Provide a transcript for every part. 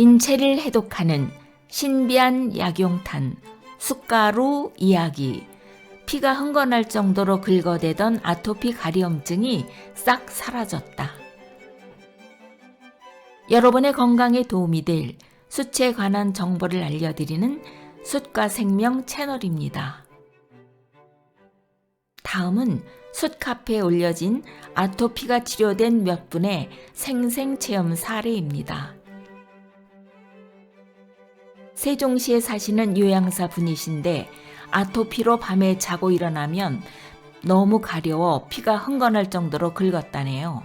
인체를 해독하는 신비한 약용탄, 숟가루 이야기. 피가 흥건할 정도로 긁어대던 아토피 가려움증이 싹 사라졌다. 여러분의 건강에 도움이 될 숯에 관한 정보를 알려드리는 숯과 생명 채널입니다. 다음은 숯 카페에 올려진 아토피가 치료된 몇 분의 생생 체험 사례입니다. 세종시에 사시는 요양사 분이신데 아토피로 밤에 자고 일어나면 너무 가려워 피가 흥건할 정도로 긁었다네요.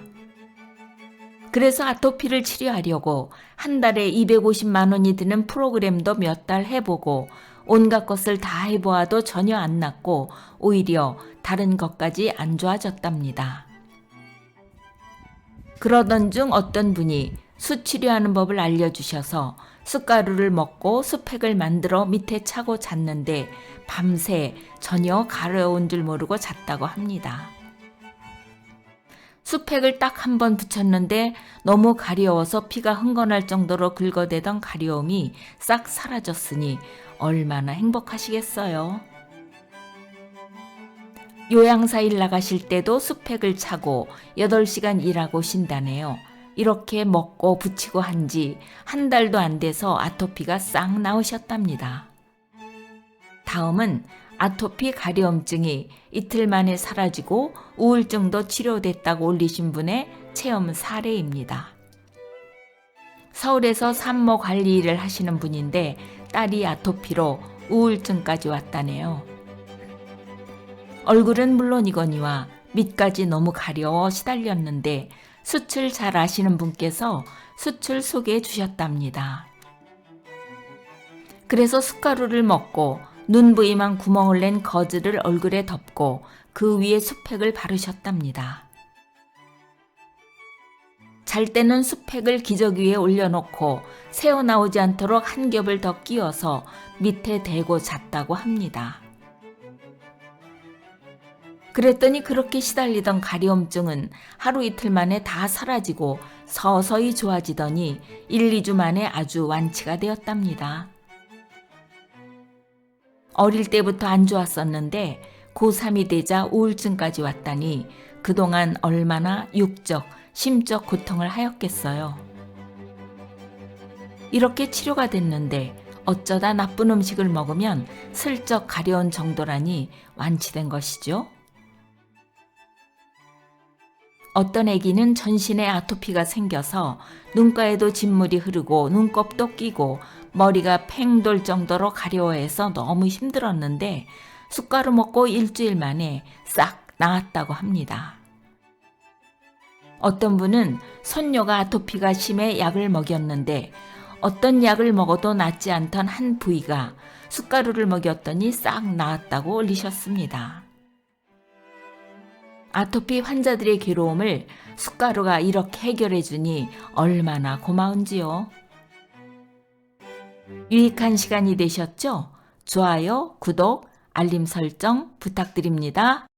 그래서 아토피를 치료하려고 한 달에 250만 원이 드는 프로그램도 몇 달 해보고 온갖 것을 다 해보아도 전혀 안 낫고 오히려 다른 것까지 안 좋아졌답니다. 그러던 중 어떤 분이 수 치료하는 법을 알려주셔서 숯가루를 먹고 수팩을 만들어 밑에 차고 잤는데 밤새 전혀 가려운 줄 모르고 잤다고 합니다. 수팩을 딱 한 번 붙였는데 너무 가려워서 피가 흥건할 정도로 긁어대던 가려움이 싹 사라졌으니 얼마나 행복하시겠어요. 요양사 일 나가실 때도 수팩을 차고 8시간 일하고 쉰다네요. 이렇게 먹고 붙이고 한 지 한 달도 안 돼서 아토피가 싹 나으셨답니다. 다음은 아토피 가려움증이 이틀 만에 사라지고 우울증도 치료됐다고 올리신 분의 체험 사례입니다. 서울에서 산모 관리 일을 하시는 분인데 딸이 아토피로 우울증까지 왔다네요. 얼굴은 물론이거니와 밑까지 너무 가려워 시달렸는데 수출 잘 아시는 분께서 수출 소개해 주셨답니다. 그래서 숟가루를 먹고 눈 부위만 구멍을 낸 거즈를 얼굴에 덮고 그 위에 수팩을 바르셨답니다. 잘 때는 수팩을 기저귀 위에 올려놓고 새어 나오지 않도록 한 겹을 더 끼워서 밑에 대고 잤다고 합니다. 그랬더니 그렇게 시달리던 가려움증은 하루 이틀 만에 다 사라지고 서서히 좋아지더니 1, 2주 만에 아주 완치가 되었답니다. 어릴 때부터 안 좋았었는데 고3이 되자 우울증까지 왔다니 그동안 얼마나 육적, 심적 고통을 하였겠어요. 이렇게 치료가 됐는데 어쩌다 나쁜 음식을 먹으면 슬쩍 가려운 정도라니 완치된 것이죠. 어떤 아기는 전신에 아토피가 생겨서 눈가에도 진물이 흐르고 눈곱도 끼고 머리가 팽 돌 정도로 가려워해서 너무 힘들었는데 숟가루 먹고 일주일 만에 싹 나았다고 합니다. 어떤 분은 손녀가 아토피가 심해 약을 먹였는데 어떤 약을 먹어도 낫지 않던 한 부위가 숟가루를 먹였더니 싹 나았다고 올리셨습니다. 아토피 환자들의 괴로움을 숟가루가 이렇게 해결해 주니 얼마나 고마운지요. 유익한 시간이 되셨죠? 좋아요, 구독, 알림 설정 부탁드립니다.